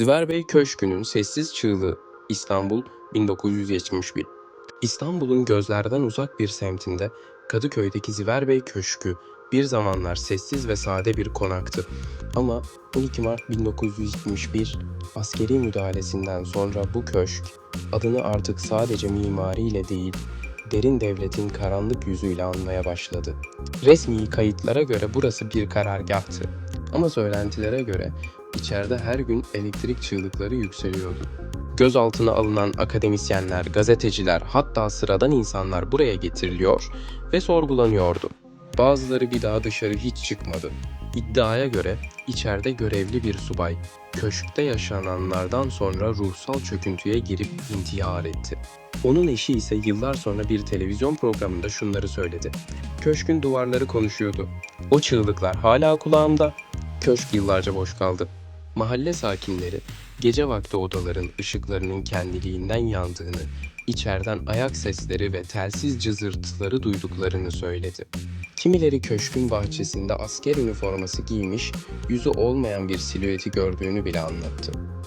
Ziver Bey Köşkü'nün sessiz çığlığı İstanbul 1971 İstanbul'un gözlerden uzak bir semtinde Kadıköy'deki Ziver Bey Köşkü bir zamanlar sessiz ve sade bir konaktı. Ama 12 Mart 1971 askeri müdahalesinden sonra bu köşk adını artık sadece mimariyle değil, derin devletin karanlık yüzüyle anmaya başladı. Resmi kayıtlara göre burası bir karargahtı. Ama söylentilere göre içeride her gün elektrik çığlıkları yükseliyordu. Gözaltına alınan akademisyenler, gazeteciler, hatta sıradan insanlar buraya getiriliyor ve sorgulanıyordu. Bazıları bir daha dışarı hiç çıkmadı. İddiaya göre içeride görevli bir subay, köşkte yaşananlardan sonra ruhsal çöküntüye girip intihar etti. Onun eşi ise yıllar sonra bir televizyon programında şunları söyledi. Köşkün duvarları konuşuyordu. O çığlıklar hala kulağımda. Köşk yıllarca boş kaldı. Mahalle sakinleri gece vakti odaların ışıklarının kendiliğinden yandığını, içeriden ayak sesleri ve telsiz cızırtıları duyduklarını söyledi. Kimileri köşkün bahçesinde asker üniforması giymiş, yüzü olmayan bir silüeti gördüğünü bile anlattı.